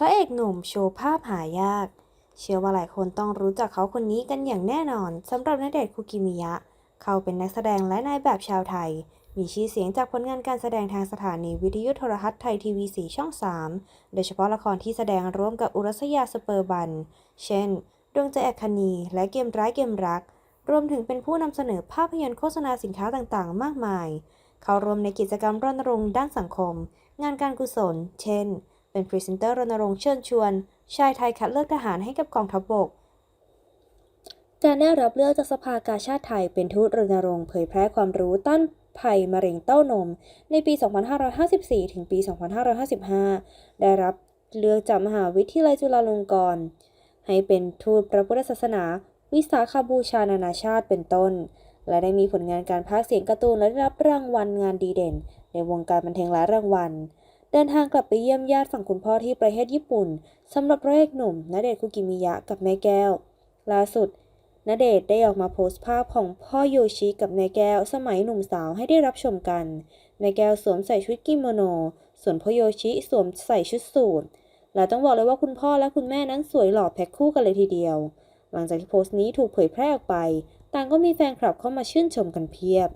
พระเอกหนุ่มโชว์ภาพหายาก เชื่อว่าหลายคนต้องรู้จักเขาคนนี้กันอย่างแน่นอนสำหรับณเดชคุกิมิยะ เขาเป็นนักแสดงและนายแบบชาวไทย มีชื่อเสียงจากผลงานการแสดงทางสถานีวิทยุโทรทัศน์ไทยทีวีสีช่อง 3 โดยเฉพาะละครที่แสดงร่วมกับอุรัสยาสเปอร์บัน เช่น ดวงใจแอคคณีและเกมร้ายเกมรัก รวมถึงเป็นผู้นำเสนอภาพยนตร์โฆษณาสินค้าต่างๆ มากมาย เขารวมในกิจกรรมรณรงค์ด้านสังคม งานการกุศล เช่น เป็นพรีเซนเตอร์รณรงค์เชิญชวน ชายไทยคัดเลือกทหารให้กับกองทัพบก การได้รับเลือกจากสภากาชาติไทยเป็นทูตรณรงค์เผยแพร่ความรู้ต้านภัยมะเร็งเต้านม ในปี 2554 ถึงปี 2555 ได้รับเลือกจากมหาวิทยาลัยจุฬาลงกรณ์ให้เป็นทูตพระพุทธศาสนา วิสาขบูชานานาชาติเป็นต้น และได้มีผลงานการพากย์เสียงการ์ตูนและได้รับรางวัลงานดีเด่น ในวงการบันเทิงหลายรางวัล เดินทางกลับไปเยี่ยมญาติฝั่งคุณพ่อที่ประเทศญี่ปุ่นสำหรับพระเอกหนุ่มณเดชคุกิมิยะกับแม่แก้ว ล่าสุดณเดชได้ออกมาโพสต์ภาพของพ่อโยชิกับแม่แก้ว สมัยหนุ่มสาวให้ได้รับชมกัน แม่แก้วสวมใส่ชุดกิโมโน ส่วนพ่อโยชิสวมใส่ชุดสูทและต้องบอกเลยว่าคุณพ่อและคุณแม่นั้นสวยหล่อแพ็คคู่กันเลยทีเดียว หลังจากที่โพสต์นี้ถูกเผยแพร่ออกไป ต่างก็มีแฟนคลับเข้ามาชื่นชมกันเพียบ